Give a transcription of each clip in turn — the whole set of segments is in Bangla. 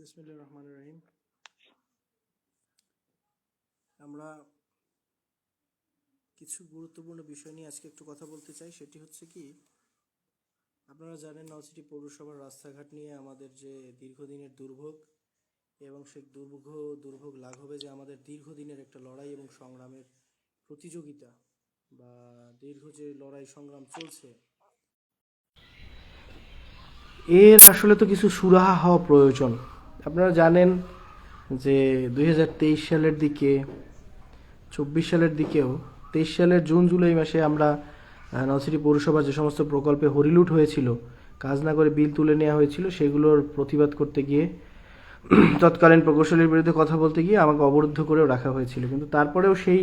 বিসমিল্লাহ রহমান রহিম। আমরা কিছু গুরুত্বপূর্ণ বিষয় নিয়ে আজকে একটু কথা বলতে চাই। সেটি হচ্ছে কি, আপনারা জানেন নলসিটি পৌরসভার রাস্তাঘাট নিয়ে আমাদের যে দীর্ঘদিনের দুর্ভোগ এবং সেই দুর্ভোগ দুর্ভোগ লাঘবে যে আমাদের দীর্ঘদিনের একটা লড়াই এবং সংগ্রামের প্রতিযোগিতা বা দীর্ঘ যে লড়াই সংগ্রাম চলছে, এর আসলে তো কিছু সুরাহা হওয়া প্রয়োজন। আপনারা জানেন যে দুই হাজার তেইশ সালের দিকে চব্বিশ সালের দিকেও তেইশ সালের জুন জুলাই মাসে আমরা আহ, নলছিটি পৌরসভার যে সমস্ত প্রকল্পে হরিলুট হয়েছিল কাজ না করে বিল তুলে নেওয়া হয়েছিল সেগুলোর প্রতিবাদ করতে গিয়ে তৎকালীন প্রকৌশলীর বিরুদ্ধে কথা বলতে গিয়ে আমাকে অবরুদ্ধ করেও রাখা হয়েছিল। কিন্তু তারপরেও সেই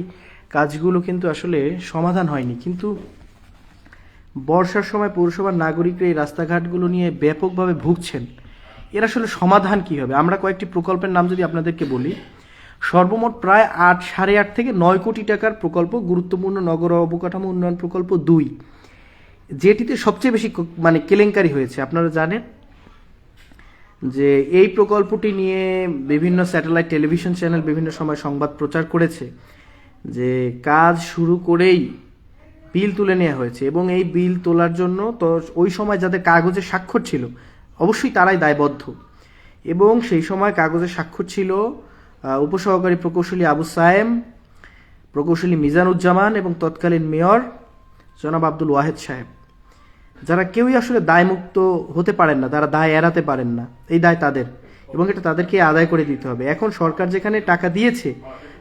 কাজগুলো কিন্তু আসলে সমাধান হয়নি। কিন্তু বর্ষার সময় পৌরসভার নাগরিকরা এই রাস্তাঘাটগুলো নিয়ে ব্যাপকভাবে ভুগছেন। এর আসলে সমাধান কি হবে? আমরা কয়েকটি প্রকল্পের নাম যদি আপনাদেরকে বলি, সর্বমোট প্রায় আট, সাড়ে আট থেকে নয় কোটি টাকার প্রকল্প, গুরুত্বপূর্ণ নগর অবকাঠামো উন্নয়ন প্রকল্প দুই। যেটিতে সবচেয়ে বেশি মানে কেলেঙ্কারি হয়েছে। আপনারা জানেন যে এই প্রকল্পটি নিয়ে বিভিন্ন স্যাটেলাইট টেলিভিশন চ্যানেল বিভিন্ন সময় সংবাদ প্রচার করেছে যে কাজ শুরু করেই বিল তুলে নেওয়া হয়েছে এবং এই বিল তোলার জন্য তো ওই সময় যাদের কাগজে স্বাক্ষর ছিল অবশ্যই তারাই দায়বদ্ধ। এবং সেই সময় কাগজে স্বাক্ষর ছিল উপসহকারী প্রকৌশলী আবু সায়েম, প্রকৌশলী মিজানুজ্জামান এবং তৎকালীন মেয়র জনাব আব্দুল ওয়াহেদ সাহেব। যারা কেউই আসলে দায়মুক্ত হতে পারেন না তারা দায় এড়াতে পারেন না, এই দায় তাদের। এবং এটা তাদেরকে আদায় করে দিতে হবে। এখন সরকার যেখানে টাকা দিয়েছে,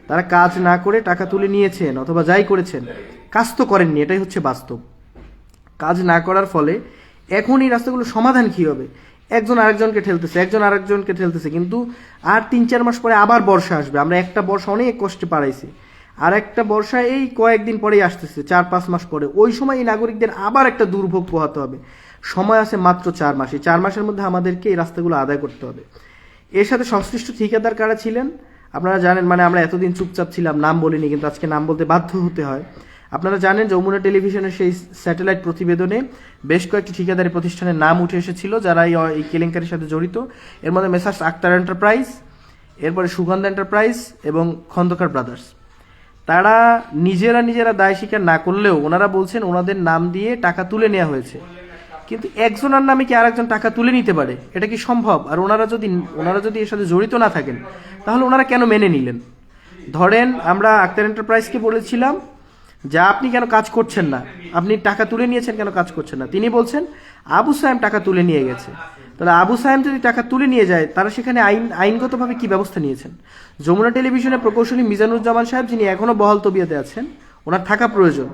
তারা কাজ না করে টাকা তুলে নিয়েছেন অথবা যাই করেছেন, কাজ তো করেননি, এটাই হচ্ছে বাস্তব। কাজ না করার ফলে এখন এই রাস্তাগুলোর সমাধান কি হবে? একজন আরেকজনকে ঠেলতেছে, একজন আরেকজনকে ঠেলতেছে, কিন্তু আর তিন চার মাস পরে আবার বর্ষা আসবে। আমরা একটা বর্ষা অনেক কষ্টে পাড়াইছি। আর একটা বর্ষা এই কয়েকদিন পরেই আসতেছে, চার পাঁচ মাস পরে। ওই সময় এই নাগরিকদের আবার একটা দুর্ভোগ পোহাতে হবে। সময় আছে মাত্র চার মাসে। চার মাসের মধ্যে আমাদেরকে এই রাস্তাগুলো আদায় করতে হবে। এর সাথে সংশ্লিষ্ট ঠিকাদার কারা ছিলেন? আপনারা জানেন মানে আমরা এতদিন চুপচাপ ছিলাম, নাম বলিনি, কিন্তু আজকে নাম বলতে বাধ্য হতে হয়। আপনারা জানেন যমুনা টেলিভিশনের সেই স্যাটেলাইট প্রতিবেদনে বেশ কয়েকটি ঠিকাদারি প্রতিষ্ঠানের নাম উঠে এসেছিল, যারা এই কেলেঙ্কারির সাথে জড়িত। এর মধ্যে মেসার্স আক্তার এন্টারপ্রাইজ, এরপরে সুগন্ধ এন্টারপ্রাইজ এবং খন্দকার ব্রাদার্স। তারা নিজেরা নিজেরা দায় স্বীকার না করলেও ওনারা বলছেন ওনাদের নাম দিয়ে টাকা তুলে নেওয়া হয়েছে। কিন্তু একজনের নামে কি আরেকজন টাকা তুলে নিতে পারে? এটা কি সম্ভব? আর ওনারা যদি ওনারা যদি এর সাথে জড়িত না থাকেন, তাহলে ওনারা কেন মেনে নিলেন? ধরেন আমরা আক্তার এন্টারপ্রাইজকে বলেছিলাম যে আপনি কেন কাজ করছেন না? আপনি টাকা তুলে নিয়েছেন কেন কাজ করছেন না? তিনি বলছেন, আবু সাহেব টাকা তুলে নিয়ে গেছে। তাহলে আবু সাহেব যদি টাকা তুলে নিয়ে যায়, তারা সেখানে আইন, আইনগতভাবে কি ব্যবস্থা নিয়েছেন? যমুনা টেলিভিশনের প্রকৌশলী মিজানুজ্জামান সাহেব, যিনি এখনও বহাল তবিয়তে আছেন, ওনার থাকা প্রয়োজন।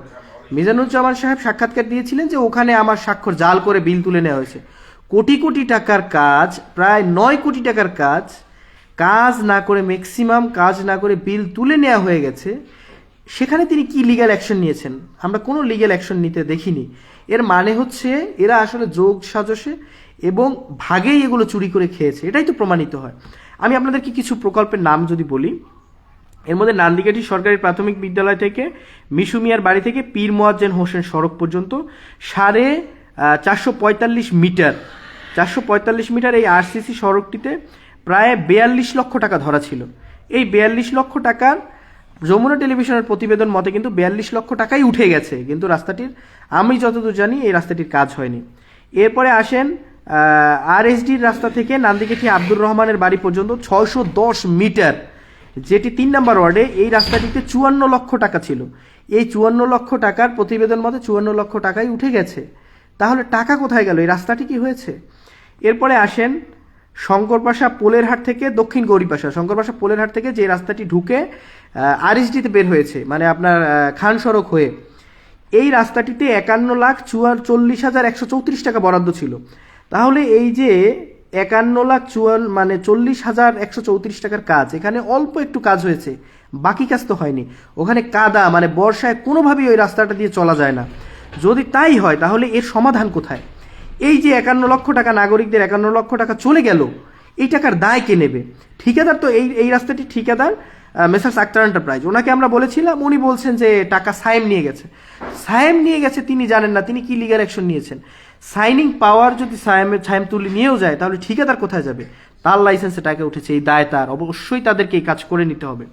মিজানুজ্জামান সাহেব সাক্ষাৎকার দিয়েছিলেন যে ওখানে আমার স্বাক্ষর জাল করে বিল তুলে নেওয়া হয়েছে। কোটি কোটি টাকার কাজ, প্রায় নয় কোটি টাকার কাজ কাজ না করে ম্যাক্সিমাম কাজ না করে বিল তুলে নেওয়া হয়ে গেছে। সেখানে তিনি কি লিগ্যাল অ্যাকশন নিয়েছেন? আমরা কোনো লিগ্যাল অ্যাকশন নিতে দেখিনি। এর মানে হচ্ছে এরা আসলে যোগ সাজসে এবং ভাগেই এগুলো চুরি করে খেয়েছে। এটাই তো প্রমাণিত হয়। আমি আপনাদেরকে কিছু প্রকল্পের নাম যদি বলি, এর মধ্যে নান্দিকাটি সরকারি প্রাথমিক বিদ্যালয় থেকে, মিশুমিয়ার বাড়ি থেকে পীর মোয়াজ্জেন হোসেন সড়ক পর্যন্ত, সাড়ে চারশো পঁয়তাল্লিশ মিটার, চারশো পঁয়তাল্লিশ মিটার এই আরসিসি সড়কটিতে প্রায় বেয়াল্লিশ লক্ষ টাকা ধরা ছিল। এই বেয়াল্লিশ লক্ষ টাকার যমুনা টেলিভিশনের প্রতিবেদন মতে কিন্তু বিয়াল্লিশ লক্ষ টাকাই উঠে গেছে, কিন্তু রাস্তাটির, আমি যতদূর জানি, এই রাস্তাটির কাজ হয়নি। এরপরে আসেন আরএসডির রাস্তা থেকে নান্দিকেঠি আব্দুর রহমানের বাড়ি পর্যন্ত ছয়শো দশ মিটার, যেটি তিন নম্বর ওয়ার্ডে, এই রাস্তাটিতে চুয়ান্ন লক্ষ টাকা ছিল। এই চুয়ান্ন লক্ষ টাকার প্রতিবেদন মতে চুয়ান্ন লক্ষ টাকাই উঠে গেছে। তাহলে টাকা কোথায় গেল? এই রাস্তাটি কি হয়েছে? এরপরে আসেন, শঙ্করপাশা পোলের হাট থেকে দক্ষিণ গৌরীপাশা। শঙ্করপাশা পোলের হাট থেকে যে রাস্তাটি ঢুকে আরএসডিতে বের হয়েছে মানে আপনার খান সড়ক হয়ে। এই রাস্তাটিতে একান্ন লাখ চুয়ার চল্লিশ হাজার একশো চৌত্রিশ টাকা বরাদ্দ ছিল। তাহলে এই যে একান্ন লাখ চুয়ান মানে চল্লিশ হাজার একশো চৌত্রিশ টাকার কাজ, এখানে অল্প একটু কাজ হয়েছে, বাকি কাজ তো হয়নি। ওখানে কাদা মানে বর্ষায় কোনোভাবেই ওই রাস্তাটা দিয়ে চলা যায় না। যদি তাই হয়, তাহলে এর সমাধান কোথায়? এই যে একান্ন লক্ষ টাকা, নাগরিকদের একান্ন লক্ষ টাকা চলে গেল, এই টাকার দায় কে নেবে? ঠিকাদার তো এই এই রাস্তাটি ঠিকাদার মেসার্স আক্তার এন্টারপ্রাইজ ওনাকে আমরা বলেছিলাম, উনি বলছেন যে টাকা সাইম নিয়ে গেছে। সাইম নিয়ে গেছে, তিনি জানেন না, তিনি কি লিগাল অ্যাকশন নিয়েছেন। সাইনিং পাওয়ার যদি সাইম তুলি নিয়েও যায়, তাহলে ঠিকাদার কোথায় যাবে? তার লাইসেন্সে টাকা উঠেছে, এই দায় তার। অবশ্যই তাদেরকে এই কাজ করে নিতে হবে।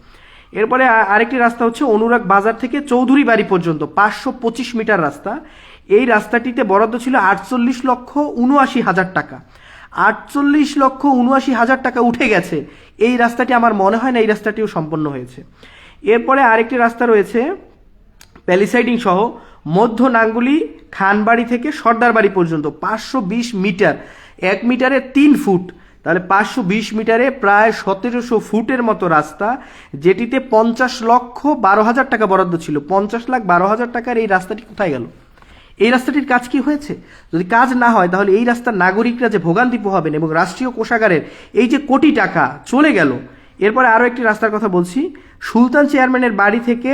এরপরে আরেকটি রাস্তা হচ্ছে অনুরাগ বাজার থেকে চৌধুরী বাড়ি পর্যন্ত, পাঁচশো পঁচিশ মিটার রাস্তা। এই রাস্তাটিতে বরাদ্দ ছিল আটচল্লিশ লক্ষ উনআশি হাজার টাকা। আটচল্লিশ লক্ষ উনআশি হাজার টাকা উঠে গেছে এই রাস্তাটি আমার মনে হয় না এই রাস্তাটিও সম্পন্ন হয়েছে। এরপরে আরেকটি রাস্তা রয়েছে, প্যালিসাইডিং সহ মধ্য নাঙ্গুলি খানবাড়ি থেকে সর্দার বাড়ি পর্যন্ত, পাঁচশো বিশ মিটার। এক মিটারে তিন ফুট। তাহলে পাঁচশো বিশ মিটারে প্রায় সতেরোশো ফুটের মতো রাস্তা, যেটিতে পঞ্চাশ লক্ষ বারো হাজার টাকা বরাদ্দ ছিল। পঞ্চাশ লাখ বারো হাজার টাকার এই রাস্তাটি কোথায় গেল? এই রাস্তাটির কাজ কি হয়েছে? যদি কাজ না হয়, তাহলে এই রাস্তার নাগরিকরা যে ভোগান্তি পোহাবেন এবং রাষ্ট্রীয় কোষাগারের এই যে কোটি টাকা চলে গেল, এরপরে আরও একটি রাস্তার কথা বলছি। সুলতান চেয়ারম্যানের বাড়ি থেকে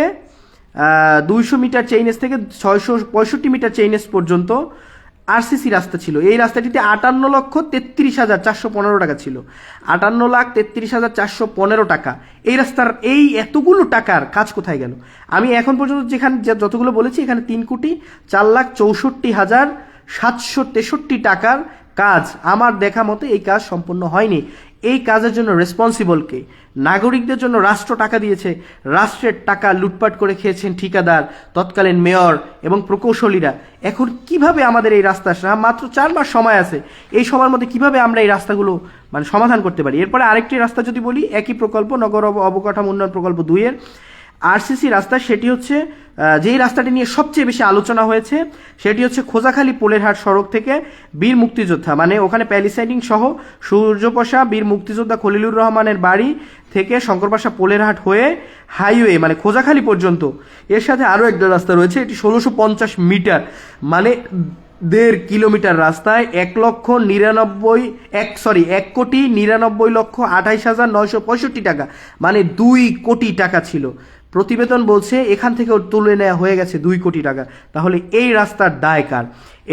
দুইশো মিটার চেইনেস থেকে ছয়শো পঁয়ষট্টি মিটার চেইনেস পর্যন্ত আরসিসি রাস্তা ছিল। এই রাস্তাটিতে আটান্ন লক্ষ তেত্রিশ হাজার চারশো পনেরো টাকা ছিল। আটান্ন লাখ তেত্রিশ হাজার চারশো পনেরো টাকা। এই রাস্তার এই এতগুলো টাকার কাজ কোথায় গেল? আমি এখন পর্যন্ত যেখানে যতগুলো বলেছি, এখানে তিন কোটি চার লাখ চৌষট্টি হাজার সাতশো তেষট্টি টাকার কাজ আমার দেখা মতে এই কাজ সম্পন্ন হয়নি। এই কাজের জন্য রেসপন্সিবল কে? নাগরিকদের জন্য রাষ্ট্র টাকা দিয়েছে। রাষ্ট্রের টাকা লুটপাট করে খেয়েছেন ঠিকাদার, তৎকালীন মেয়র এবং প্রকৌশলীরা। এখন কীভাবে আমাদের এই রাস্তা সা- মাত্র চার মাস সময় আছে। এই সময়ের মধ্যে কীভাবে আমরা এই রাস্তাগুলো মানে সমাধান করতে পারি? এরপরে আরেকটি রাস্তা যদি বলি, একই প্রকল্প, নগর অব- অবকাঠামো উন্নয়ন প্রকল্প দুইয়ের। আরসিসি রাস্তা, সেটি হচ্ছে যেই রাস্তাটি নিয়ে সবচেয়ে বেশি আলোচনা হয়েছে, সেটি হচ্ছে খোজাখালী পোলেরহাট সড়ক থেকে বীর মুক্তিযোদ্ধা মানে ওখানে প্যালিসাইডিং সহ সূর্যপশা বীর মুক্তিযোদ্ধা খলিলুর রহমানের বাড়ি থেকে শঙ্করপাশা পোলেরহাট হয়ে হাইওয়ে মানে খোজাখালী পর্যন্ত। এর সাথে আরও একটা রাস্তা রয়েছে, এটি ষোলোশো পঞ্চাশ মিটার মানে দেড় কিলোমিটার রাস্তায় এক লক্ষ নিরানব্বই, এক সরি এক কোটি নিরানব্বই লক্ষ আঠাইশ হাজার নয়শো পঁয়ষট্টি টাকা মানে দুই কোটি টাকা ছিল। প্রতিবেদন বলছে এখান থেকেও তুলে নেওয়া হয়ে গেছে দুই কোটি টাকা। তাহলে এই রাস্তার দায় কার?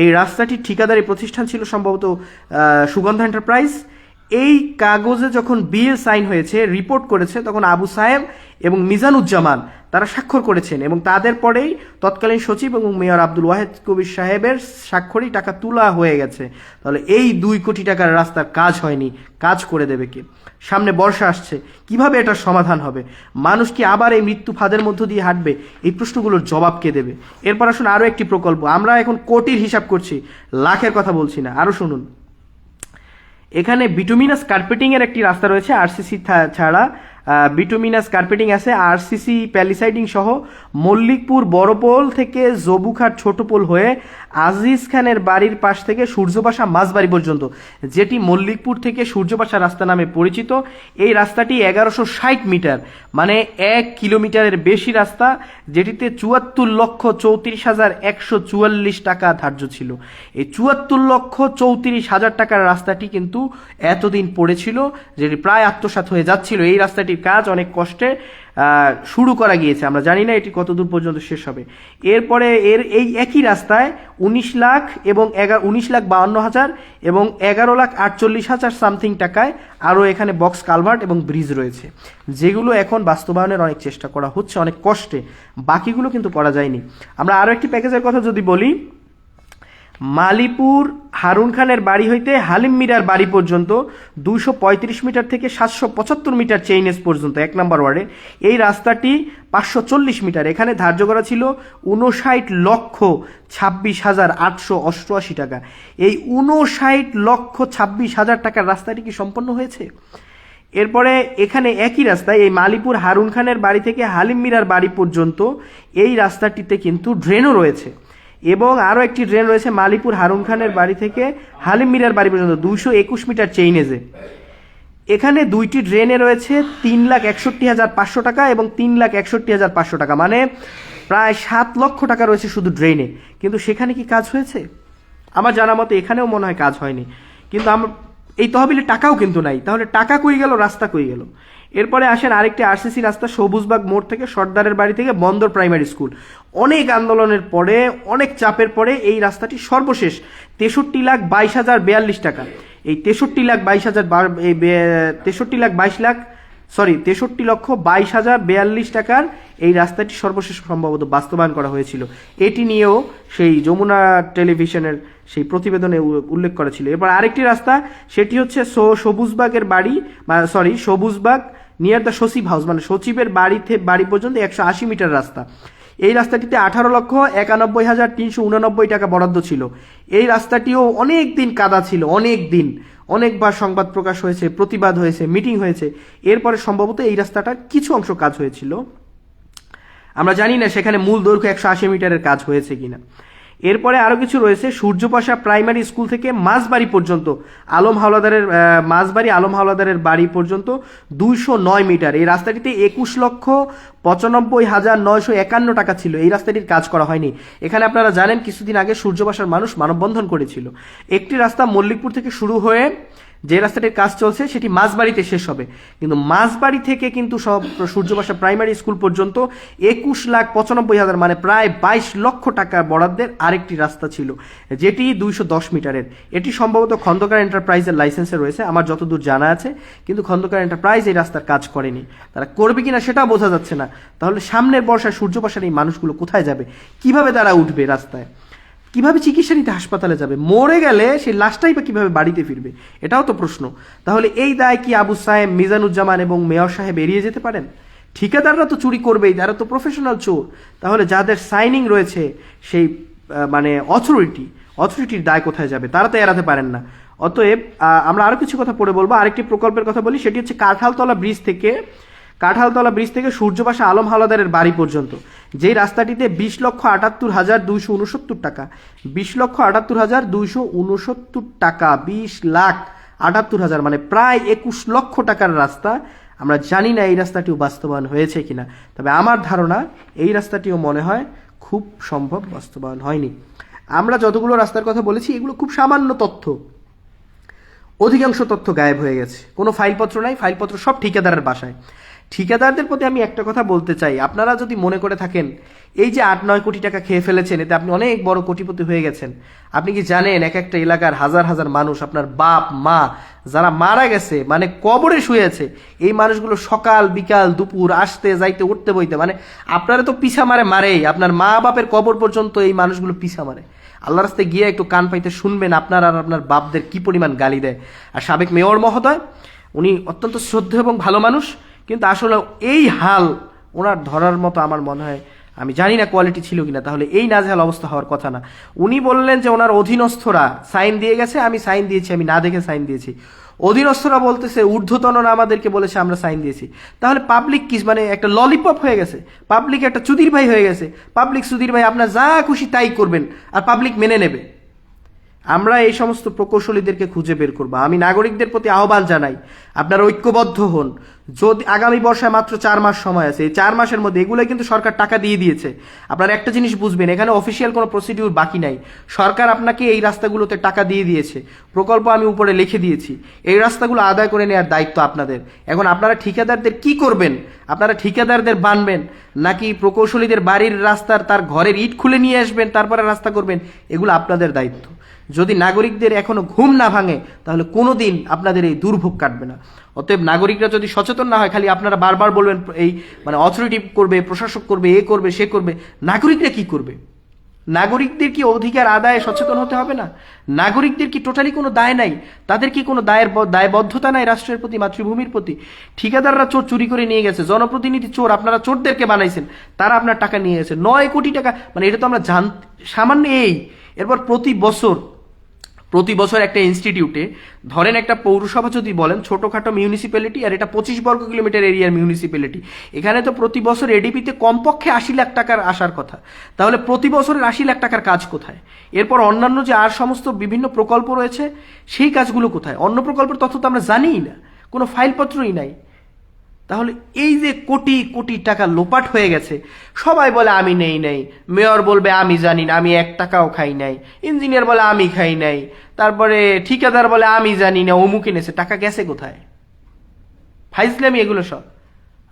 এই রাস্তাটির ঠিকাদারি প্রতিষ্ঠান ছিল সম্ভবত সুগন্ধা এন্টারপ্রাইজ এই কাগজে যখন বিল সাইন হয়েছে, রিপোর্ট করেছে, তখন আবু সাহেব এবং মিজানুজ্জামান তারা স্বাক্ষর করেছেন এবং তাদের পরেই তৎকালীন সচিব এবং মেয়র আব্দুল ওয়াহেদ কবির সাহেবের স্বাক্ষরই টাকা তোলা হয়ে গেছে। তাহলে এই দুই কোটি টাকার রাস্তার কাজ হয়নি, কাজ করে দেবে কে? সামনে বর্ষা আসছে, কীভাবে এটার সমাধান হবে? মানুষ কি আবার এই মৃত্যু ফাঁদের মধ্য দিয়ে হাঁটবে? এই প্রশ্নগুলোর জবাব কে দেবে? এরপর আসুন আরও একটি প্রকল্প। আমরা এখন কোটির হিসাব করছি, লাখের কথা বলছি না। আরও শুনুন। এখানে বিটুমিনাস কার্পেটিংয়ের একটি রাস্তা রয়েছে আরসিসি ছাড়া। বিটুমিনাস কার্পেটিং আছে আরসিসি প্যালিসাইডিং সহ মল্লিকপুর বড়পোল থেকে জবুখাট ছোটপোল হয়ে আজিজ খানের বাড়ির পাশ থেকে সূর্যবাসা মাঝবাড়ি পর্যন্ত, যেটি মল্লিকপুর থেকে সূর্যবাসা রাস্তা নামে পরিচিত। এই রাস্তাটি এগারোশো ষাট মিটার মানে এক কিলোমিটারের বেশি রাস্তা, যেটিতে চুয়াত্তর লক্ষ চৌত্রিশ হাজার একশো চুয়াল্লিশ টাকা ধার্য ছিল। এই চুয়াত্তর লক্ষ চৌত্রিশ হাজার টাকার রাস্তাটি কিন্তু এতদিন পড়েছিল যেটি প্রায় আত্মসাৎ হয়ে যাচ্ছিল। এই রাস্তাটির কাজ অনেক কষ্টে শুরু করা গিয়েছে। আমরা জানি না এটি কতদূর পর্যন্ত শেষ হবে। এরপরে এর এই একই রাস্তায় উনিশ লাখ এবং এগারো উনিশ লাখ বাউন্ন হাজার এবং এগারো লাখ আটচল্লিশ হাজার সামথিং টাকায় আরও এখানে বক্স কালভার্ট এবং ব্রিজ রয়েছে। যেগুলো এখন বাস্তবায়নের অনেক চেষ্টা করা হচ্ছে, অনেক কষ্টে। বাকিগুলো কিন্তু করা যায়নি। আমরা আরও একটি প্যাকেজের কথা যদি বলি মালিপুর হারুন খানের বাড়ি হইতে হালিম মিরার বাড়ি পর্যন্ত দুশো পঁয়ত্রিশ মিটার থেকে সাতশো পঁচাত্তর মিটার চেইনেস পর্যন্ত, এক নম্বর ওয়ার্ডে। এই রাস্তাটি পাঁচশো চল্লিশ মিটার। এখানে ধার্য করা ছিল উনষাট লক্ষ ছাব্বিশ হাজার আটশো অষ্টআশি টাকা। এই উনষাট লক্ষ ছাব্বিশ হাজার টাকার রাস্তাটি কি সম্পন্ন হয়েছে? এরপরে এখানে একই রাস্তায় এই মালিপুর হারুন খানের বাড়ি থেকে হালিম মিরার বাড়ি পর্যন্ত এই রাস্তাটিতে কিন্তু ড্রেনও রয়েছে। এবং আরও একটি ড্রেন রয়েছে মালিপুর হারুন খানের বাড়ি থেকে হালিম মিরার বাড়ি পর্যন্ত, দুইশো একুশ মিটার চেইনেজে। এখানে দুইটি ড্রেনে রয়েছে তিন লাখ একষট্টি হাজার পাঁচশো টাকা এবং তিন লাখ একষট্টি হাজার পাঁচশো টাকা। মানে প্রায় সাত লক্ষ টাকা রয়েছে শুধু ড্রেনে। কিন্তু সেখানে কি কাজ হয়েছে? আমার জানা মতে এখানেও মনে হয় কাজ হয়নি। কিন্তু আমার এই তহবিলে টাকাও কিন্তু নাই। তাহলে টাকা কই গেল, রাস্তা কই গেল? এরপরে আসেন আরেকটি আরসিসি রাস্তা, সবুজবাগ মোড় থেকে সর্দারের বাড়ি থেকে বন্দর প্রাইমারি স্কুল। অনেক আন্দোলনের পরে, অনেক চাপের পরে এই রাস্তাটি সর্বশেষ তেষট্টি লাখ বাইশ হাজার বিয়াল্লিশ টাকা। এই তেষট্টি লাখ বাইশ হাজার তেষট্টি লাখ বাইশ লাখ, সরি, তেষট্টি লক্ষ বাইশ হাজার বেয়াল্লিশ টাকার এই রাস্তাটি সর্বশেষ সম্ভবত বাস্তবায়ন করা হয়েছিল। এটি নিয়েও সেই যমুনা টেলিভিশনের সেই প্রতিবেদনে উল্লেখ করা ছিল। এবার আরেকটি রাস্তা, সেটি হচ্ছে সবুজবাগের বাড়ি সরি, সবুজবাগ নিয়ার দ্য সচিব হাউস মানে সচিবের বাড়ি থেকে বাড়ি পর্যন্ত একশো আশি মিটার রাস্তা। এই রাস্তাটিতে আঠারো লক্ষ একানব্বই হাজার তিনশো উননব্বই টাকা বরাদ্দ ছিল। এই রাস্তাটিও অনেক দিন কাদা ছিল অনেক দিন অনেকবার সংবাদ প্রকাশ হয়েছে, প্রতিবাদ হয়েছে, মিটিং হয়েছে। এরপরে সম্ভবত এই রাস্তাটার কিছু অংশ কাজ হয়েছিল। আমরা জানি না সেখানে মূল দৈর্ঘ্য একশো আশি মিটারের কাজ হয়েছে কিনা। এরপরে আরও কিছু রয়েছে। সূর্যপাশা প্রাইমারি স্কুল থেকে মাঝবাড়ি পর্যন্ত। আলম হাওলাদারের মাঝবাড়ি আলম হাওলাদারের বাড়ি পর্যন্ত দুইশো নয় মিটার। এই রাস্তাটিতে একুশ লক্ষ পঁচানব্বই হাজার নয়শো একান্ন টাকা ছিল। এই রাস্তাটির কাজ করা হয়নি। এখানে আপনারা জানেন, কিছুদিন আগে সূর্যপাশার মানুষ মানববন্ধন করেছিল। একটি রাস্তা মল্লিকপুর থেকে শুরু হয়ে যে রাস্তাটির কাজ চলছে, সেটি মাঝবাড়িতে শেষ হবে। কিন্তু মাঝবাড়ি থেকে কিন্তু সব সূর্যবাসা প্রাইমারি স্কুল পর্যন্ত একুশ লাখ পঁচানব্বই হাজার মানে প্রায় বাইশ লক্ষ টাকা বরাদ্দের আরেকটি রাস্তা ছিল, যেটি দুইশো দশ মিটারের। এটি সম্ভবত খন্দকার এন্টারপ্রাইজের লাইসেন্সে রয়েছে, আমার যতদূর জানা আছে, কিন্তু খন্দকার এন্টারপ্রাইজ এই রাস্তার কাজ করেনি। তারা করবে কিনা সেটাও বোঝা যাচ্ছে না। তাহলে সামনের বর্ষায় সূর্যপাশার এই মানুষগুলো কোথায় যাবে? কীভাবে তারা উঠবে রাস্তায়? কীভাবে চিকিৎসা নিতে হাসপাতালে যাবে? মরে গেলে সেই লাশটাই বা কীভাবে বাড়িতে ফিরবে? এটাও তো প্রশ্ন। তাহলে এই দায় কি আবু সাহেব মিজানুজ্জামান এবং মেয়র সাহেব এড়িয়ে যেতে পারেন? ঠিকাদাররা তো চুরি করবেই, তারা তো প্রফেশনাল চোর। তাহলে যাদের সাইনিং রয়েছে, সেই মানে অথরিটি অথরিটির দায় কোথায় যাবে? তারা তো এড়াতে পারেন না। অতএব আমরা আরও কিছু কথা পড়ে বলব। আরেকটি প্রকল্পের কথা বলি, সেটি হচ্ছে কাঁঠালতলা ব্রিজ থেকে কাঁঠালতলা ব্রিজ থেকে সূর্যপাশা আলম হাওলাদারের বাড়ি পর্যন্ত, যেই রাস্তাটিতে বিশ লক্ষ আটাত্তর হাজার দুইশো উনসত্তর টাকা, বিশ লক্ষ আটাত্তর হাজার দুইশো উনসত্তর টাকা, বিশ লাখ আটাত্তর হাজার মানে প্রায় একুশ লক্ষ টাকার রাস্তা আমরা জানি না এই রাস্তাটিও বাস্তবায়ন হয়েছে কিনা। তবে আমার ধারণা এই রাস্তাটিও মনে হয় খুব সম্ভব বাস্তবায়ন হয়নি। আমরা যতগুলো রাস্তার কথা বলেছি, এগুলো খুব সামান্য তথ্য। অধিকাংশ তথ্য গায়েব হয়ে গেছে। কোনো ফাইলপত্র নাই, ফাইলপত্র সব ঠিকাদারের বাসায়। ঠিকাদারদের প্রতি আমি একটা কথা বলতে চাই। আপনারা যদি মনে করে থাকেন, এই যে আট নয় কোটি টাকা খেয়ে ফেলেছেন, এতে আপনি অনেক বড় কোটিপতি হয়ে গেছেন। আপনি কি জানেন, এক একটা এলাকার হাজার হাজার মানুষ, আপনার বাপ, মা, যারা মারা গেছে মানে কবরে শুয়ে আছে, এই মানুষগুলো সকাল, বিকাল, দুপুর, আসতে, যাইতে, উঠতে, বইতে মানে আপনারা তো পিছা মারে মারেই। আপনার মা বাপের কবর পর্যন্ত এই মানুষগুলো পিছা মারে। আল্লাহ রাস্তায় গিয়ে একটু কান পাইতে শুনবেন আপনার আর আপনার বাপদের কি পরিমাণ গালি দেয়। আর সাবেক মেয়র মহোদয়, উনি অত্যন্ত শ্রদ্ধ এবং ভালো মানুষ। কিন্তু আসলে এই হাল ওনার ধরার মতো আমার মনে হয়, আমি জানি না কোয়ালিটি ছিল কিনা, তাহলে এই নাজেহাল অবস্থা হওয়ার কথা না। উনি বললেন যে ওনার অধীনস্থরা সাইন দিয়ে গেছে, আমি সাইন দিয়েছি, আমি না দেখে সাইন দিয়েছি। অধীনস্থরা বলতেছে ঊর্ধ্বতনরা আমাদেরকে বলেছে, আমরা সাইন দিয়েছি। তাহলে পাবলিক কি মানে একটা ললিপপ হয়ে গেছে পাবলিক একটা চুদির ভাই হয়ে গেছে পাবলিক সুধীর ভাই আপনার যা খুশি তাই করবেন, আর পাবলিক মেনে নেবে। আমরা এই সমস্ত প্রকৌশলীদেরকে খুঁজে বের করব। আমি নাগরিকদের প্রতি আহ্বান জানাই, আপনারা ঐক্যবদ্ধ হন। যদি আগামী বর্ষায় মাত্র চার মাস সময় আছে, এই চার মাসের মধ্যে এগুলো কিন্তু সরকার টাকা দিয়ে দিয়েছে। আপনারা একটা জিনিস বুঝবেন, এখানে অফিসিয়াল কোনো প্রসিডিউর বাকি নাই। সরকার আপনাকে এই রাস্তাগুলোতে টাকা দিয়ে দিয়েছে। প্রকল্প আমি উপরে লিখে দিয়েছি। এই রাস্তাগুলো আদায় করে নেওয়ার দায়িত্ব আপনাদের। এখন আপনারা ঠিকাদারদের কি করবেন? আপনারা ঠিকাদারদের বানবেন? নাকি প্রকৌশলীদের বাড়ির রাস্তার তার ঘরের ইট খুলে নিয়ে আসবেন, তারপরে রাস্তা করবেন? এগুলো আপনাদের দায়িত্ব। যদি নাগরিকদের এখনও ঘুম না ভাঙে, তাহলে কোনোদিন আপনাদের এই দুর্ভোগ কাটবে না। অতএব নাগরিকরা যদি সচেতন না হয়, খালি আপনারা বারবার বলবেন, এই মানে অথরিটি করবে, প্রশাসক করবে, এ করবে, সে করবে, নাগরিকরা কি করবে? নাগরিকদের কি অধিকার আদায়ে সচেতন হতে হবে না? নাগরিকদের কি টোটালি কোনো দায় নাই? তাদের কি কোনো দায়ের দায়বদ্ধতা নাই রাষ্ট্রের প্রতি, মাতৃভূমির প্রতি? ঠিকাদাররা চোর চুরি করে নিয়ে গেছে, জনপ্রতিনিধি চোর, আপনারা চোরদেরকে বানাইছেন, তারা আপনার টাকা নিয়ে গেছে। নয় কোটি টাকা মানে এটা তো আমরা জান সামান্য এই, এরপর প্রতি বছর প্রতি বছর একটা ইনস্টিটিউটে ধরেন একটা পৌরসভা যদি বলেন, ছোটোখাটো মিউনিসিপ্যালিটি আর এটা পঁচিশ বর্গ কিলোমিটার এরিয়ার মিউনিসিপ্যালিটি এখানে তো প্রতি বছর এডিপিতে কমপক্ষে আশি লাখ টাকার আসার কথা। তাহলে প্রতি বছরের আশি লাখ টাকার কাজ কোথায়? এরপর অন্যান্য যে আর সমস্ত বিভিন্ন প্রকল্প রয়েছে, সেই কাজগুলো কোথায়? অন্য প্রকল্পের তথ্য তো আমরা জানিই না। কোনো ফাইলপত্রই নাই। তাহলে এই যে কোটি কোটি টাকা লোপাট হয়ে গেছে, সবাই বলে আমি নেই, নাই। মেয়র বলবে, আমি জানি না, আমি এক টাকাও খাই নাই। ইঞ্জিনিয়ার বলে, আমি খাই নাই। তারপরে ঠিকাদার বলে, আমি জানি না, অমুক এনেছে, টাকা গেছে কোথায়? ফাইজলামি এগুলো সব।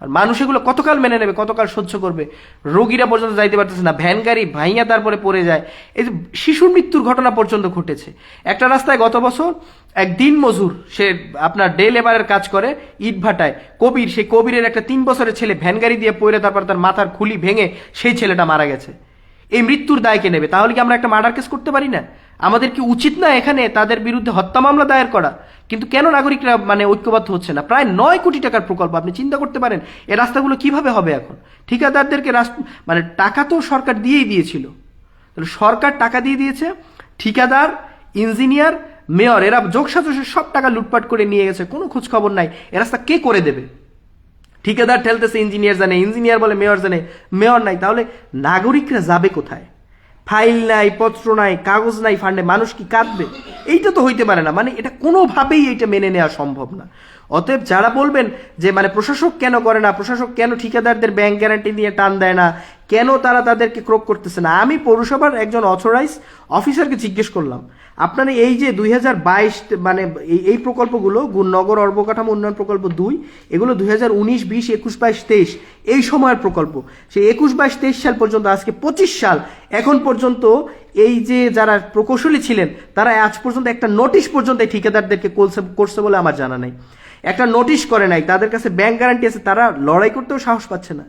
আর মানুষ এগুলো কতকাল মেনে নেবে, কতকাল সহ্য করবে? রোগীরা পর্যন্ত যাইতে পারতেছে না। ভ্যান গাড়ি ভাইয়া তারপরে পড়ে যায়। এই যে শিশুর মৃত্যুর ঘটনা পর্যন্ত ঘটেছে। একটা রাস্তায় গত বছর এক দিন মজুর, সে আপনার ডে লেবারের কাজ করে ইটভাটায়। কবির, সেই কবিরের একটা তিন বছরের ছেলে ভ্যান গাড়ি দিয়ে পড়ে, তারপর তার মাথার খুলি ভেঙে সেই ছেলেটা মারা গেছে। এই মৃত্যুর দায়কে নেবে? তাহলে কি আমরা একটা মার্ডার কেস করতে পারি না? আমাদের কি উচিত না এখানে তাদের বিরুদ্ধে হত্যা মামলা দায়ের করা। কিন্তু কেন নাগরিকরা মানে ঐক্যবদ্ধ হচ্ছে না? প্রায় নয় কোটি টাকার প্রকল্প আপনি চিন্তা করতে পারেন এই রাস্তাগুলো কীভাবে হবে এখন? ঠিকাদারদেরকে মানে টাকা তো সরকার দিয়েই দিয়েছিল। তাহলে সরকার টাকা দিয়ে দিয়েছে, ঠিকাদার ইঞ্জিনিয়ার মেয়র এরা যোগসাজসে সব টাকা লুটপাট করে নিয়ে গেছে, কোনো খোঁজ খবর নাই। এ রাস্তা কে করে দেবে? ঠিকাদার ঠেলতেছে ইঞ্জিনিয়ার জানে ইঞ্জিনিয়ার বলে মেয়র জানে মেয়র নাই, তাহলে নাগরিকরা যাবে কোথায়? ফাইল নাই, পত্র নাই, কাগজ নাই ফান্ডে মানুষ কি কাঁদবে? এইটা তো হইতে পারে না মানে এটা কোনোভাবেই এটা মেনে নেওয়া সম্ভব না। অতএব যারা বলবেন যে মানে প্রশাসক কেন করে না, প্রশাসক কেন ঠিকাদারদের ব্যাংক গ্যারান্টি দিয়ে টান দেয় না কেন তারা তাদেরকে ক্রোক করতেছে না? আমি পৌরসভার একজন অথরাইজ অফিসারকে জিজ্ঞেস করলাম, আপনারা এই যে দুই হাজার বাইশ মানে এই প্রকল্পগুলো নগর অবকাঠামো উন্নয়ন প্রকল্প দুই, এগুলো দুই হাজার উনিশ, বিশ, একুশ, বাইশ, তেইশ, এই সময়ের প্রকল্প। সেই একুশ, বাইশ, তেইশ সাল পর্যন্ত, আজকে পঁচিশ সাল, এখন পর্যন্ত এই যে যারা প্রকৌশলী ছিলেন, তারা আজ পর্যন্ত একটা নোটিশ পর্যন্ত এই ঠিকাদারদেরকে করছে বলে আমার জানা নাই। একটা নোটিশ করে নাই, তাদের কাছে ব্যাংক গ্যারান্টি আছে, তারা লড়াই করতেও সাহস পাচ্ছে না।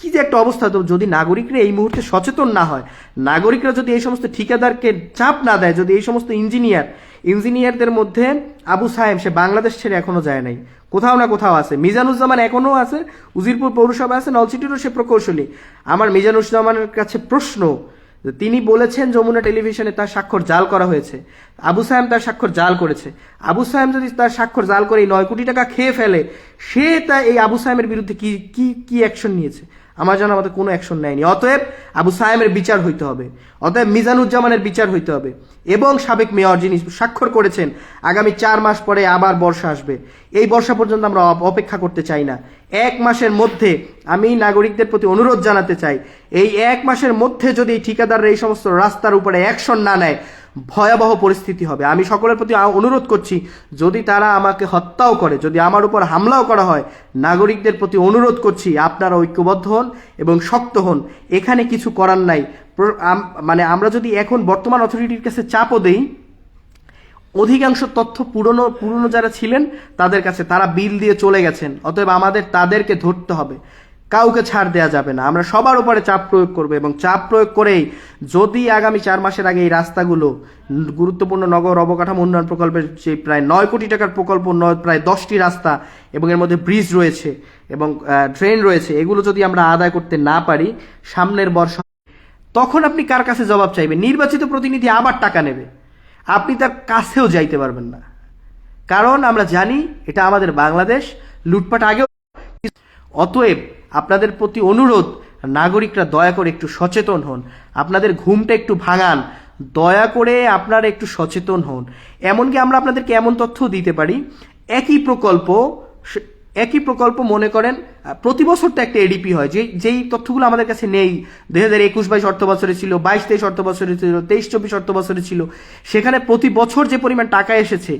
কি যে একটা অবস্থা তো যদি নাগরিকরা এই মুহূর্তে সচেতন না হয়, নাগরিকরা যদি এই সমস্ত ঠিকাদারকে চাপ না দেয়, যদি এই সমস্ত ইঞ্জিনিয়ার, ইঞ্জিনিয়ারদের মধ্যে আবু সাহেব, সে বাংলাদেশ ছেড়ে এখনও যায় নাই। কোথাও না কোথাও আছে। মিজানুজ্জামান এখনও আছে, উজিরপুর পৌরসভা আছে, নলছিটিরও সে প্রকৌশলী। আমার মিজানুজ্জামানের কাছে প্রশ্ন তিনি বলেছেন যমুনা টেলিভিশনে তার স্বাক্ষর জাল করা হয়েছে। আবু সাহেব তার স্বাক্ষর জাল করেছে। আবু সাহেব যদি তার স্বাক্ষর জাল করে এই নয় কোটি টাকা খেয়ে ফেলে, সে তা এই আবু সাহেবের বিরুদ্ধে কি কি কি অ্যাকশন নিয়েছে? আমার জানা মতো কোনো অ্যাকশন নেয়নি। অতএব আবু সাহেবের বিচার হইতে হবে। অতএব মিজানুজ্জামানের বিচার হইতে হবে। এবং সাবেক মেয়র যিনি স্বাক্ষর করেছেন, আগামী চার মাস পরে আবার বর্ষা আসবে। এই বর্ষা পর্যন্ত আমরা অপ- অপেক্ষা করতে চাই না। এক মাসের মধ্যে আমি নাগরিকদের প্রতি অনুরোধ জানাতে চাই। এই এক মাসের মধ্যে যদি ঠিকাদাররা এই সমস্ত রাস্তার উপরে অ্যাকশন না নেয় ভয়াবহ পরিস্থিতি হবে। আমি সকলের প্রতি অনুরোধ করছি, যদি তারা আমাকে হত্যাও করে, যদি আমার উপর হামলাও করা হয়, নাগরিকদের প্রতি অনুরোধ করছি, আপনারা ঐক্যবদ্ধ হন এবং শক্ত হন। এখানে কিছু করার নাই। মানে আমরা যদি এখন বর্তমান অথরিটির কাছে চাপও দেই, অধিকাংশ তথ্য পুরনো পুরনো যারা ছিলেন, তাদের কাছে তারা বিল দিয়ে চলে গেছেন। অতএব আমাদের তাদেরকে ধরতে হবে। কাউকে ছাড় দেওয়া যাবে না। আমরা সবার উপরে চাপ প্রয়োগ করব এবং চাপ প্রয়োগ করেই যদি আগামী চার মাসের আগে এই রাস্তাগুলো গুরুত্বপূর্ণ নগর অবকাঠামো উন্নয়ন প্রকল্পের যে প্রায় নয় কোটি টাকার প্রকল্প প্রায় দশটি রাস্তা এবং এর মধ্যে ব্রিজ রয়েছে এবং ট্রেন রয়েছে, এগুলো যদি আমরা আদায় করতে না পারি, সামনের বর্ষা তখন আপনি কার কাছে জবাব চাইবেন? নির্বাচিত প্রতিনিধি আবার টাকা নেবে। আপনি তার কাছেও যাইতে পারবেন না। কারণ আমরা জানি এটা আমাদের বাংলাদেশ, লুটপাট আগেও অতএব আপনাদের প্রতি অনুরোধ, নাগরিকরা দয়া করে একটু সচেতন হন। আপনাদের ঘুমটা একটু ভাঙান। দয়া করে আপনারা একটু সচেতন হন। এমনকি আমরা আপনাদেরকে এমন তথ্য দিতে পারি, একই প্রকল্প একই প্রকল্প মনে করেন প্রতি বছর তো একটা এডিপি হয়। যে যেই তথ্যগুলো আমাদের কাছে নেই, দুই হাজার একুশ বাইশ অর্থ বছরে ছিল, বাইশ তেইশ অর্থ বছরে ছিল, তেইশ চব্বিশ অর্থ বছরে ছিল, সেখানে প্রতি বছর যে পরিমাণ টাকা এসেছে,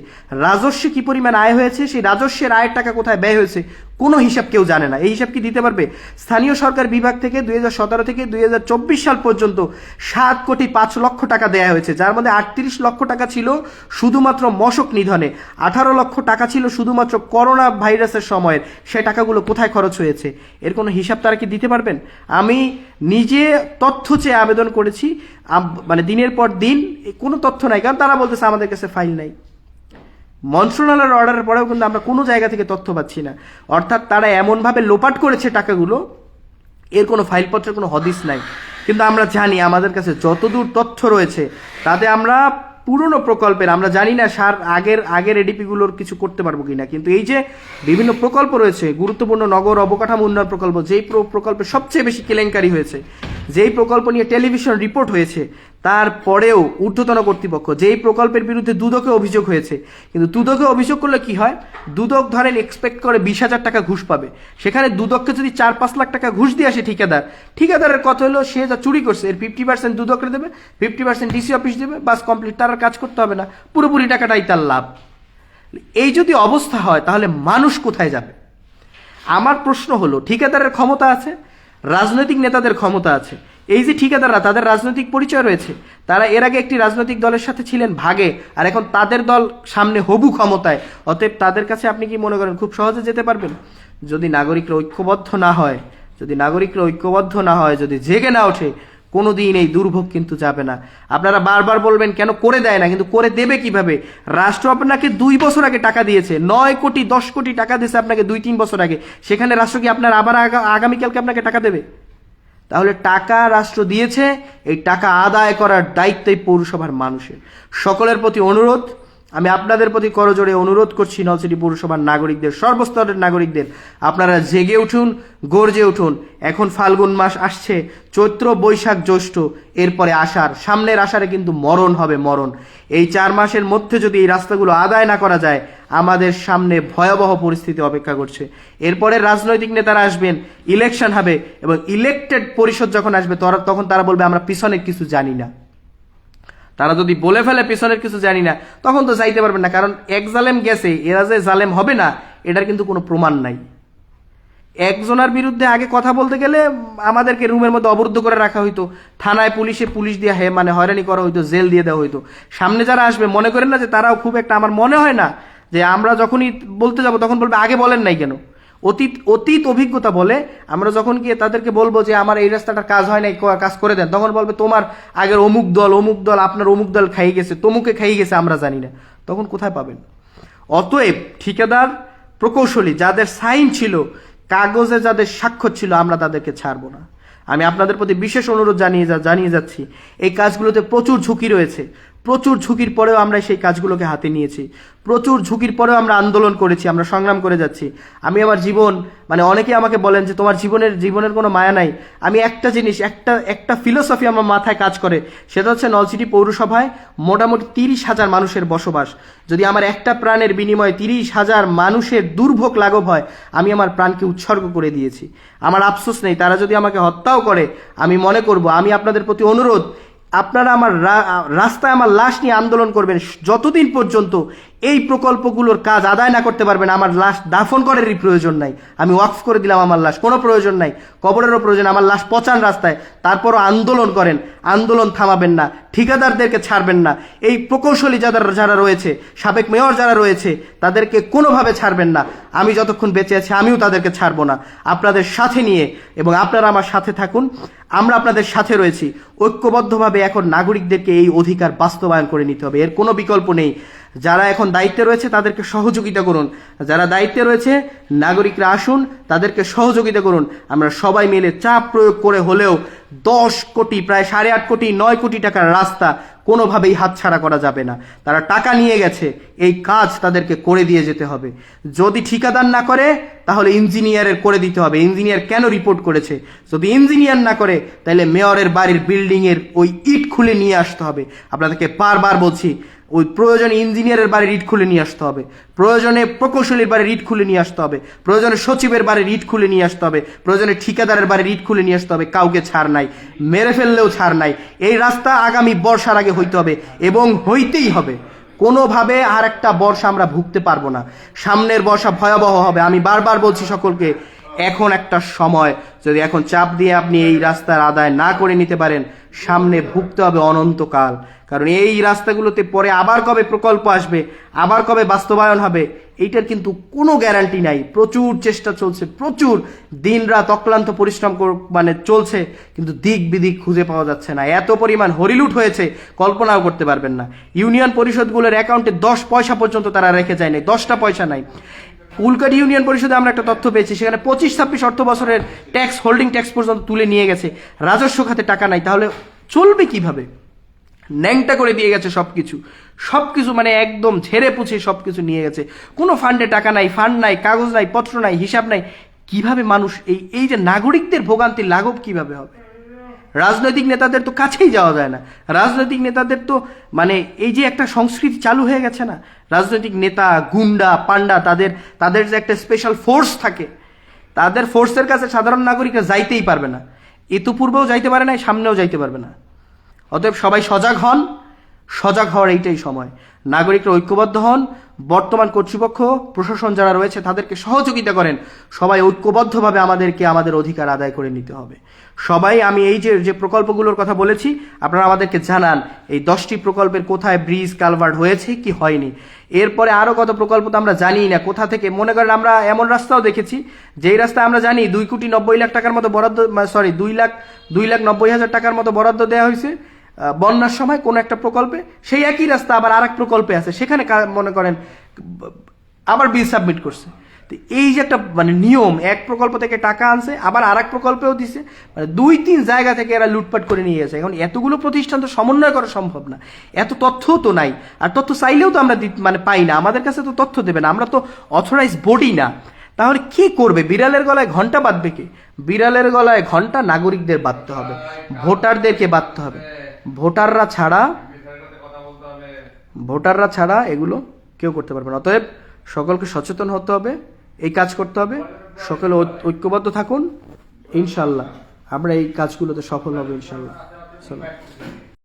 রাজস্বে কি পরিমাণ আয় হয়েছে, সেই রাজস্বের আয়ের টাকা কোথায় ব্যয় হয়েছে, কোনো হিসাব কেউ জানে না। এই হিসাব কি দিতে পারবে? স্থানীয় সরকার বিভাগ থেকে দুই হাজার সতেরো থেকে দুই হাজার চব্বিশ সাল পর্যন্ত সাত কোটি পাঁচ লক্ষ টাকা দেয়া হয়েছে, যার মধ্যে আটত্রিশ লক্ষ টাকা ছিল শুধুমাত্র মশক নিধনে, আঠারো লক্ষ টাকা ছিল শুধুমাত্র করোনা ভাইরাসের সময়ের। সে টাকাগুলো কোথায় খরচ হয়েছে। এর কোনো হিসাব তারা কি দিতে পারবেন? আমি নিজে তথ্য চেয়ে আবেদন করেছি। মানে দিনের পর দিন কোনো তথ্য নাই, কারণ তারা বলতেছে আমাদের কাছে ফাইল নাই। মন্ত্রণালয়ের অর্ডারের পরেও কিন্তু আমরা কোনো জায়গা থেকে তথ্য পাচ্ছি না। অর্থাৎ তারা এমনভাবে লোপাট করেছে টাকাগুলো, এর কোনো ফাইলপত্রের কোনো হদিস নাই। কিন্তু আমরা জানি আমাদের কাছে যতদূর তথ্য রয়েছে, তাতে আমরা পুরনো প্রকল্পের, আমরা জানি না সার আগের আগের এডিপিগুলোর কিছু করতে পারব কিনা, কিন্তু এই যে বিভিন্ন প্রকল্প রয়েছে, গুরুত্বপূর্ণ নগর অবকাঠামো উন্নয়ন প্রকল্প, যেই প্র- প্রকল্পে সবচেয়ে বেশি কেলেঙ্কারি হয়েছে, যেই প্রকল্প নিয়ে টেলিভিশন রিপোর্ট হয়েছে তারপরেও ঊর্ধ্বতন কর্তৃপক্ষ, যেই প্রকল্পের বিরুদ্ধে দুদকে অভিযোগ হয়েছে, কিন্তু দুদকে অভিযোগ করলে কি হয়? দুদক ধরেন এক্সপেক্ট করে বিশ হাজার টাকা ঘুষ পাবে। সেখানে দুদককে যদি চার পাঁচ লাখ টাকা ঘুষ দিয়ে আসে ঠিকাদার, ঠিকাদারের কথা হলো সে যা চুরি করছে, এর ফিফটি পার্সেন্ট দুদকরে দেবে ফিফটি পার্সেন্ট ডিসি অফিস দেবে, বাস কমপ্লিট তার আর কাজ করতে হবে না, পুরোপুরি টাকাটাই তার লাভ। এই যদি অবস্থা হয়, তাহলে মানুষ কোথায় যাবে? আমার প্রশ্ন হলো, ঠিকাদারের ক্ষমতা আছে, রাজনৈতিক নেতাদের ক্ষমতা আছে এই যে ঠিকাদাররা, তাদের রাজনৈতিক পরিচয় রয়েছে, তারা এর আগে একটি রাজনৈতিক দলের সাথে ছিলেন ভাগে, আর এখন তাদের দল সামনে হবু ক্ষমতায়। অতএব তাদের কাছে আপনি কি মনে করেন খুব সহজে যেতে পারবেন? যদি নাগরিকরা ঐক্যবদ্ধ না হয়, যদি নাগরিকরা ঐক্যবদ্ধ না হয়, যদি জেগে না ওঠে কোনো দিন এই দুর্ভোগ কিন্তু যাবে না। আপনারা বারবার বলবেন, কেন করে দেয় না? কিন্তু করে দেবে কীভাবে? রাষ্ট্র আপনাকে দুই বছর আগে টাকা দিয়েছে, নয় কোটি, দশ কোটি টাকা দিয়েছে আপনাকে দুই, তিন বছর আগে। সেখানে রাষ্ট্র কি আপনার আবার আগা- আগামীকালকে আপনাকে টাকা দেবে? তাহলে টাকা রাষ্ট্র দিয়েছে, এই টাকা আদায় করার দায়িত্ব এই পৌরসভার মানুষের। সকলের প্রতি অনুরোধ আমি আপনাদের প্রতি করজোড়ে অনুরোধ করছি নলসিটি পৌরসভার নাগরিকদের, সর্বস্তরের নাগরিকদের, আপনারা জেগে উঠুন, গর্জে উঠুন। এখন ফাল্গুন মাস আসছে, চৈত্র বৈশাখ জ্যৈষ্ঠ, এরপরে আষাঢ়। সামনের আষাঢ়ে কিন্তু মরণ হবে মরণ। এই চার মাসের মধ্যে যদি এই রাস্তাগুলো আদায় না করা যায়, আমাদের সামনে ভয়াবহ পরিস্থিতি অপেক্ষা করছে। এরপরে রাজনৈতিক নেতারা আসবেন, ইলেকশন হবে এবং ইলেকটেড পরিষদ যখন আসবে তখন তারা বলবে, আমরা পিছনে কিছু জানি না। তারা যদি বলে ফেলে, পিছনের কিছু জানি না, তখন তো যাইতে পারবেন না, কারণ এক জালেম গেছে, এরা যে জালেম হবে না, এটার কিন্তু কোনো প্রমাণ নাই। একজনের বিরুদ্ধে আগে কথা বলতে গেলে আমাদেরকে রুমের মধ্যে অবরুদ্ধ করে রাখা হইতো। থানায় পুলিশে পুলিশ দিয়ে হে মানে হয়রানি করা হইতো, জেল দিয়ে দেওয়া হইতো। সামনে যারা আসবে, মনে করেন না যে তারাও খুব একটা, আমার মনে হয় না যে আমরা যখনই বলতে যাব, তখন বলবে, আগে বলেন নাই কেন? অতীত অতীত অভিজ্ঞতা বলে আমরা যখন গিয়ে তাদেরকে বলব যে আমার এই রাস্তাটার কাজ হয় নাই কাজ করে দেন, তখন বলবে, তোমার আগের অমুক দল অমুক দল, আপনার অমুক দল খাই গেছে, তমুকে খাই গেছে, আমরা জানি না। তখন কোথায় পাবেন? অতএব ঠিকাদার প্রকৌশলী, যাদের সাইন ছিল, কাগজে যাদের স্বাক্ষর ছিল, আমরা তাদেরকে ছাড়বো না। আমি আপনাদের প্রতি বিশেষ অনুরোধ জানিয়ে যা জানিয়ে যাচ্ছি, এই কাজগুলোতে প্রচুর ঝুঁকি রয়েছে। প্রচুর ঝুঁকির পরেও আমরা সেই কাজগুলোকে হাতে নিয়েছি। প্রচুর ঝুঁকির পরেও আমরা আন্দোলন করেছি, আমরা সংগ্রাম করে যাচ্ছি। আমি আমার জীবন মানে অনেকে আমাকে বলেন যে তোমার জীবনের জীবনের কোনো মায়া নাই। আমি একটা জিনিস, একটা একটা ফিলোসফি আমার মাথায় কাজ করে, সেটা হচ্ছে নলসিটি পৌরসভায় মোটামুটি তিরিশ হাজার মানুষের বসবাস। যদি আমার একটা প্রাণের বিনিময়ে তিরিশ হাজার মানুষের দুর্ভোগ লাঘব হয়, আমি আমার প্রাণকে উৎসর্গ করে দিয়েছি। আমার আফসোস নেই, তারা যদি আমাকে হত্যাও করে, আমি মনে করব, আমি আপনাদের প্রতি অনুরোধ আপনারা আমার রাস্তায় আমার লাশ নিয়ে আন্দোলন করবেন। যতদিন পর্যন্ত এই প্রকল্পগুলোর কাজ আদায় না করতে পারবেন আমার লাশ দাফন করারই প্রয়োজন নাই। আমি ওয়াকফ করে দিলাম, আমার লাশ কোনো প্রয়োজন নাই। কবরেরও প্রয়োজন, আমার লাশ পচান রাস্তায়। তারপরও আন্দোলন করেন, আন্দোলন থামাবেন না, ঠিকাদারদেরকে ছাড়বেন না। এই প্রকৌশলী যারা যারা রয়েছে, সাবেক মেয়র যারা রয়েছে, তাদেরকে কোনোভাবে ছাড়বেন না। আমি যতক্ষণ বেঁচে আছি, আমিও তাদেরকে ছাড়বো না। আপনাদের সাথে নিয়ে এবং আপনারা আমার সাথে থাকুন। আমরা আপনাদের সাথে রয়েছি। ঐক্যবদ্ধভাবে এখন নাগরিকদেরকে এই অধিকার বাস্তবায়ন করে নিতে হবে। এর কোনো বিকল্প নেই। যারা এখন দায়িত্বে রয়েছে, তাদেরকে সহযোগিতা করুন। যারা দায়িত্বে রয়েছে, নাগরিকরা আসুন, তাদেরকে সহযোগিতা করুন। আমরা সবাই মিলে চাপ প্রয়োগ করে হলেও দশ কোটি, প্রায় সাড়ে আট কোটি, নয় কোটি টাকার রাস্তা কোনোভাবেই হাতছাড়া করা যাবে না। তারা টাকা নিয়ে গেছে, এই কাজ তাদেরকে করে দিয়ে যেতে হবে। যদি ঠিকাদার না করে, তাহলে ইঞ্জিনিয়ারের করে দিতে হবে। ইঞ্জিনিয়ার কেন রিপোর্ট করেছে? যদি ইঞ্জিনিয়ার না করে, তাহলে মেয়রের বাড়ির বিল্ডিংয়ের ওই ইট খুলে নিয়ে আসতে হবে। আপনাদেরকে বারবার বলছি ওই প্রয়োজনে ইঞ্জিনিয়ারের বাড়ির ইট খুলে নিয়ে আসতে হবে। প্রয়োজনে প্রকৌশলীর বাড়ির ইট খুলে নিয়ে আসতে হবে। প্রয়োজনে সচিবের বাড়ির ইট খুলে নিয়ে আসতে হবে। প্রয়োজনে ঠিকাদারের বাড়ির ইট খুলে নিয়ে আসতে হবে। কাউকে ছাড় নাই, মেরে ফেললেও ছাড় নাই। এই রাস্তা আগামী বর্ষার আগে হইতে হবে এবং হইতেই হবে। কোনোভাবে আর একটা বর্ষা আমরা ভুগতে পারব না। সামনের বর্ষা ভয়াবহ হবে। আমি বারবার বলছি সকলকে এখন একটা সময় যদি এখন চাপ দিয়ে আপনি এই রাস্তার আদায় না করে নিতে পারেন, সামনে ভুগতে হবে অনন্তকাল। কারণ এই রাস্তাগুলোতে পরে আবার কবে প্রকল্প আসবে, আবার কবে বাস্তবায়ন হবে, এইটার কিন্তু কোনো গ্যারান্টি নাই। প্রচুর চেষ্টা চলছে, প্রচুর। দিনরাত অক্লান্ত পরিশ্রম মানে চলছে, কিন্তু দিক বিদিক খুঁজে পাওয়া যাচ্ছে না। এত পরিমাণ হরিলুট হয়েছে, কল্পনাও করতে পারবেন না। ইউনিয়ন পরিষদগুলোর অ্যাকাউন্টে দশ পয়সা পর্যন্ত তারা রেখে যায় নাই, দশটা পয়সা নাই। উল্কাটি ইউনিয়ন পরিষদে আমরা একটা তথ্য পেয়েছি, সেখানে পঁচিশ ছাব্বিশ অর্থ বছরের ট্যাক্স হোল্ডিং ট্যাক্স পর্যন্ত তুলে নিয়ে গেছে। রাজস্ব খাতে টাকা নাই, তাহলে চলবে কীভাবে? ন্যাংটা করে দিয়ে গেছে সব কিছু সব কিছু মানে একদম ঝেড়ে পুছে সব কিছু নিয়ে গেছে। কোনো ফান্ডে টাকা নাই ফান্ড নাই, কাগজ নাই, পত্র নাই, হিসাব নাই। কীভাবে মানুষ এই এই যে নাগরিকদের ভোগান্তি লাঘব কীভাবে হবে? রাজনৈতিক নেতাদের তো কাছেই যাওয়া যায় না। রাজনৈতিক নেতাদের তো মানে এই যে একটা সংস্কৃতি চালু হয়ে গেছে না, রাজনৈতিক নেতা, গুন্ডা পান্ডা তাদের তাদের যে একটা স্পেশাল ফোর্স থাকে, তাদের ফোর্সের কাছে সাধারণ নাগরিকরা যাইতেই পারবে না। ইতুপূর্বেও যাইতে পারে না সামনেও যাইতে পারবে না। অতএব সবাই সজাগ হন, সজাগ হওয়ার এইটাই সময়। নাগরিকরা ঐক্যবদ্ধ হন বর্তমান কর্তৃপক্ষ, প্রশাসন যারা রয়েছে তাদেরকে সহযোগিতা করেন। সবাই ঐক্যবদ্ধভাবে আমাদেরকে আমাদের অধিকার আদায় করে নিতে হবে। সবাই, আমি এই যে যে প্রকল্পগুলোর কথা বলেছি, আপনারা আমাদেরকে জানান, এই দশটি প্রকল্পের কোথায় ব্রিজ কালভার্ট হয়েছে, কি হয়নি? এরপরে আরও কত প্রকল্প তো আমরা জানি না, কোথা থেকে, মনে করেন আমরা এমন রাস্তাও দেখেছি, যেই রাস্তা আমরা জানি দুই কোটি নব্বই লাখ টাকার মতো বরাদ্দ সরি দুই লাখ দুই লাখ নব্বই হাজার টাকার মতো বরাদ্দ দেওয়া হয়েছে বন্যার সময় কোনো একটা প্রকল্পে, সেই একই রাস্তা আবার আর এক প্রকল্পে আছে। সেখানে মনে করেন, আবার বিল সাবমিট করছে। তো এই যে একটা মানে নিয়ম, এক প্রকল্প থেকে টাকা আনছে, আবার আর এক প্রকল্পেও দিছে। মানে দুই তিন জায়গা থেকে এরা লুটপাট করে নিয়ে গেছে। এখন এতগুলো প্রতিষ্ঠান তো সমন্বয় করা সম্ভব না। এত তথ্য তো নাই। আর তথ্য চাইলেও তো আমরা মানে পাই না। আমাদের কাছে তো তথ্য দেবে না। আমরা তো অথরাইজ বডি না। তাহলে কি করবে? বিড়ালের গলায় ঘণ্টা বাঁধবে কে? বিড়ালের গলায় ঘণ্টা নাগরিকদের বাঁধতে হবে। ভোটারদেরকে বাঁধতে হবে। ভোটাররা ছাড়া ভোটাররা ছাড়া এগুলো কেউ করতে পারবে না। অতএব সকলকে সচেতন হতে হবে, এই কাজ করতে হবে। সকলে ঐক্যবদ্ধ থাকুন ইনশাল্লাহ আমরা এই কাজগুলোতে সফল হবে ইনশাল্লাহ